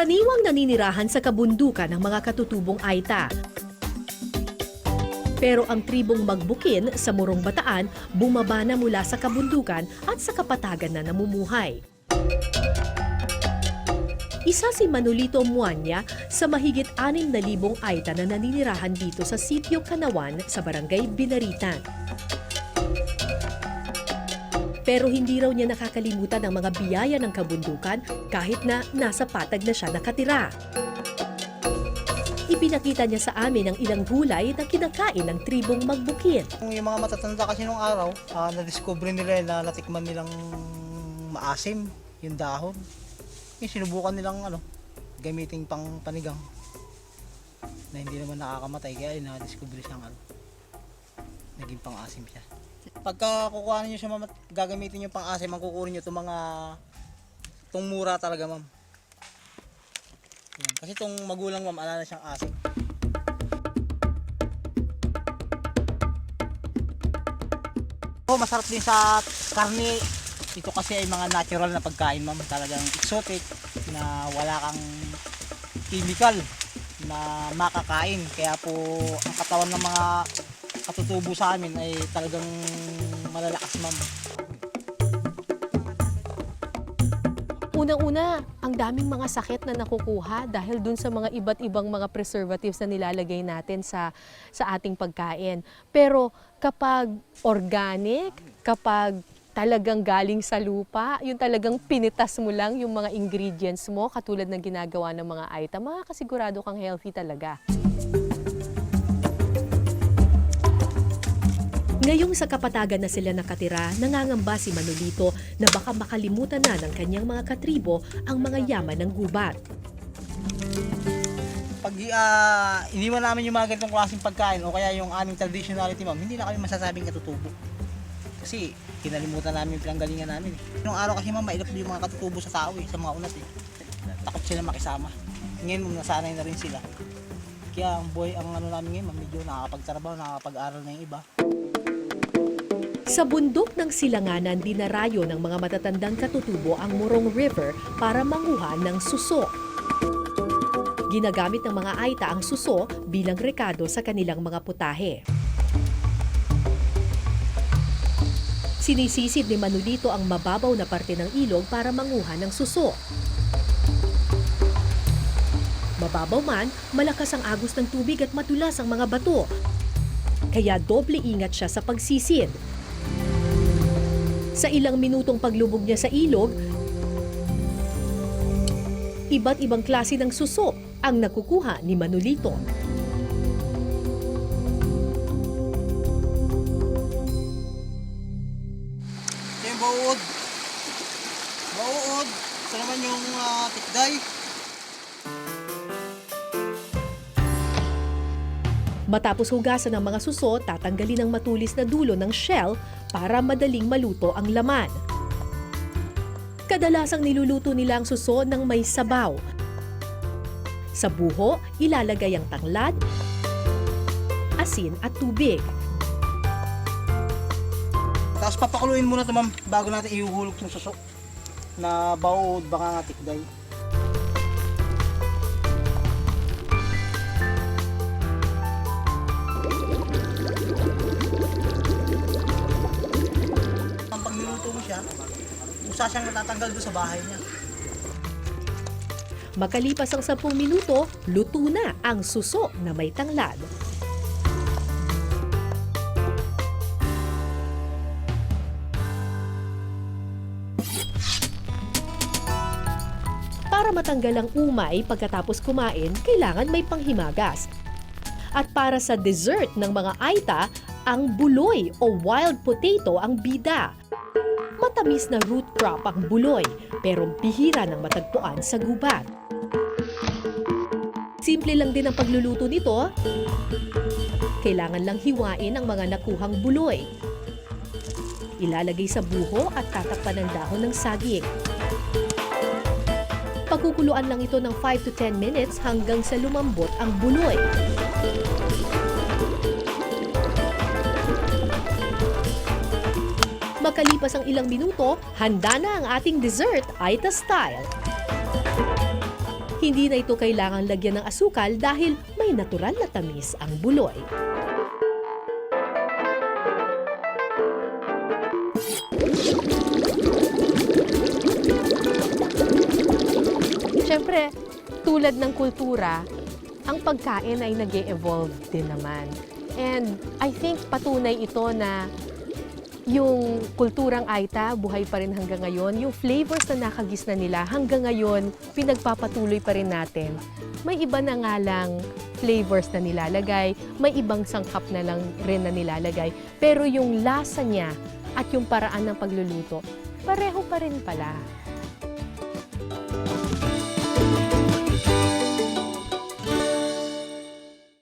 Karaniwang naninirahan sa kabundukan ng mga katutubong Aita. Pero ang tribong magbukin sa Murong Bataan bumaba na mula sa kabundukan at sa kapatagan na namumuhay. Isa si Manolito Muanya sa mahigit 6,000 Aita na naninirahan dito sa Sitio Kanawan sa Barangay Binaritan. Pero hindi raw niya nakakalimutan ang mga biyaya ng kabundukan kahit na nasa patag na siya nakatira. Ipinakita niya sa amin ang ilang gulay na kinakain ng tribong magbukin. Yung mga matatanda kasi nung araw, ah, na-discover nila na natikman nilang maasim yung dahon. Yung sinubukan nilang ano, gamitin pang panigang na hindi naman nakakamatay kaya na-discover siyang ano, naging pang-asim siya. Pagka kukuha niyo siya ma'am, at gagamitin niyo pang-asim, ang kukunin niyo itong mga itong mura talaga ma'am. Yan. Kasi itong magulang ma'am, ala na siyang asim. Oh, masarap din sa karne. Ito kasi ay mga natural na pagkain, ma'am. Talagang exotic na wala kang chemical na makakain. Kaya po ang katawan ng mga katutubo sa amin ay talagang malalakas, ma'am. Unang-una, ang daming mga sakit na nakukuha dahil dun sa mga iba't ibang mga preservatives na nilalagay natin sa sa ating pagkain. Pero kapag organic, kapag talagang galing sa lupa, yung talagang pinitas mo lang yung mga ingredients mo, katulad ng ginagawa ng mga item, makakasigurado kang healthy talaga. Ngayong sa kapatagan na sila nakatira, nangangamba si Manolito na baka makalimutan na ng kanyang mga katribo ang mga yaman ng gubat. Pag uh, iniwan namin yung mga ganitong klaseng pagkain o kaya yung aming traditionality, ma'am, hindi na kami masasabing katutubo. Kasi kinalimutan namin yung pinanggalingan namin. Nung araw kasi ma'am, mailap yung mga katutubo sa tao eh, sa mga unat eh. Takot sila makisama. Ngayon, ma'am, nasanay na rin sila. Kaya ang boy, ang ano namin ngayon, ma'am, medyo nakakapagtrabaho, nakakapag-aral na yung iba. Sa bundok ng silanganan, dinarayo ng mga matatandang katutubo ang Murong River para manguha ng suso. Ginagamit ng mga Aita ang suso bilang rekado sa kanilang mga putahe. Sinisisid ni Manolito ang mababaw na parte ng ilog para manguha ng suso. Mababaw man, malakas ang agos ng tubig at matulas ang mga bato. Kaya doble ingat siya sa pagsisid. Sa ilang minutong paglubog niya sa ilog, iba't ibang klase ng suso ang nakukuha ni Manolito. Ito yung bauod. Bauod. Naman yung uh, tikday. Matapos hugasan ng mga suso, tatanggalin ang matulis na dulo ng shell para madaling maluto ang laman. Kadalasang niluluto nila ang suso ng may sabaw. Sa buho, ilalagay ang tanglad, asin at tubig. Tapos papakuluin muna ito ma'am bago natin ihuhulog ng suso na bauod baka nga tikday. Siyang natatanggal doon sa bahay niya. Makalipas ang 10 minuto, luto na ang suso na may tanglad. Para matanggal ang umay pagkatapos kumain, kailangan may panghimagas. At para sa dessert ng mga Aita, ang buloy o wild potato ang bida. Matamis na root crop ang buloy, pero bihira ng matagpuan sa gubat. Simple lang din ang pagluluto nito. Kailangan lang hiwain ang mga nakuhang buloy. Ilalagay sa buho at tatakpan ng dahon ng saging. Pagkukuluan lang ito ng 5 to 10 minutes hanggang sa lumambot ang buloy. Makalipas ang ilang minuto, handa na ang ating dessert, Aita style. Hindi na ito kailangang lagyan ng asukal dahil may natural na tamis ang buloy. Siyempre, tulad ng kultura, ang pagkain ay nag evolve din naman. And I think patunay ito na yung kulturang Aita, buhay pa rin hanggang ngayon. Yung flavors na nakagisna nila hanggang ngayon, pinagpapatuloy pa rin natin. May iba na nga lang flavors na nilalagay, may ibang sangkap na lang rin na nilalagay. Pero yung lasa niya at yung paraan ng pagluluto, pareho pa rin pala.